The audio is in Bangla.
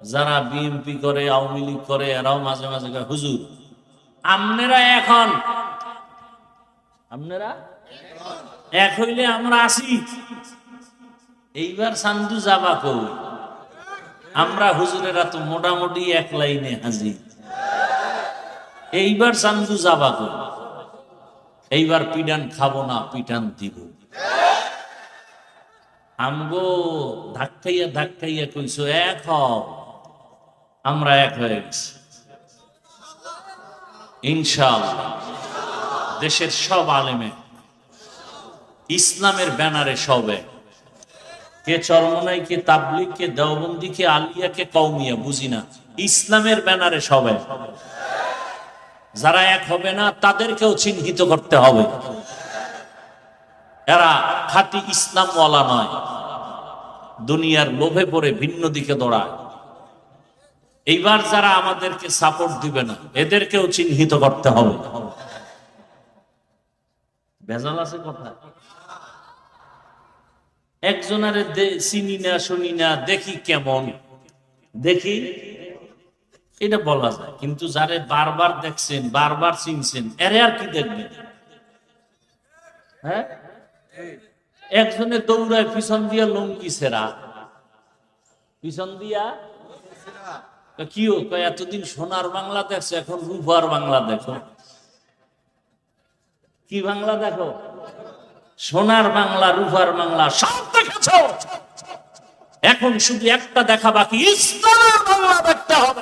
যারা বিএনপি করে, আওয়ামী লীগ করে, এরাও মাঝে মাঝে হুজুর আপনারা এখন। আপনারা এক হইলে আমরা আসি। এইবার সান্দু যাবা কই? আমরা হুজুরেরা তো মোটামুটি এক লাইনে হাজি এইবার সান্দু যাবা কই? এইবার পিডান খাব না পিটান দিব। আমগো ধাক্কাইয়া ধাক্কাইয়া কইছো, এক হও। আমরা এক হয়ে গেছি। ইনশাআল্লাহ। দেশের সব আলেমে। ইসলামের ব্যানারে সবে। কে চরমনাই, কে তাবলিগ, কে দেওবন্দি, কে আলিয়া, কে কৌমিয়া বুঝি না। ইসলামের ব্যানারে সবে। যারা এক হবে না, তাদেরকেও চিহ্নিত করতে হবে। এরা খাঁটি ইসলামওয়ালা নয়। দুনিয়ার লোভে পড়ে ভিন্ন দিকে দৌড়ায়। এইবার যারা আমাদেরকে সাপোর্ট দিবে না, এদেরকেও চিহ্নিত করতে হবে। ভেজাল আছে কথা। একজনের চিনি না, শুনি না, দেখি কেমন। দেখি, এটা বলা যায়। কিন্তু যারে বারবার দেখছেন, বারবার চিনছেন, এরে আর কি দেখবেন হ্যাঁ? একজনে দৌড়ায় পিছন দিয়া লঙ্গি সেরা। পিছন দিয়া? তা কি ও এতদিন সোনার বাংলা দেখছ, এখন রূপার বাংলা দেখো। কি বাংলা দেখো? সোনার বাংলা, রূপার বাংলা, সব দেখেছ? এখন শুধু একটা দেখা বাকি, ইসলামের বাংলা দেখতে হবে।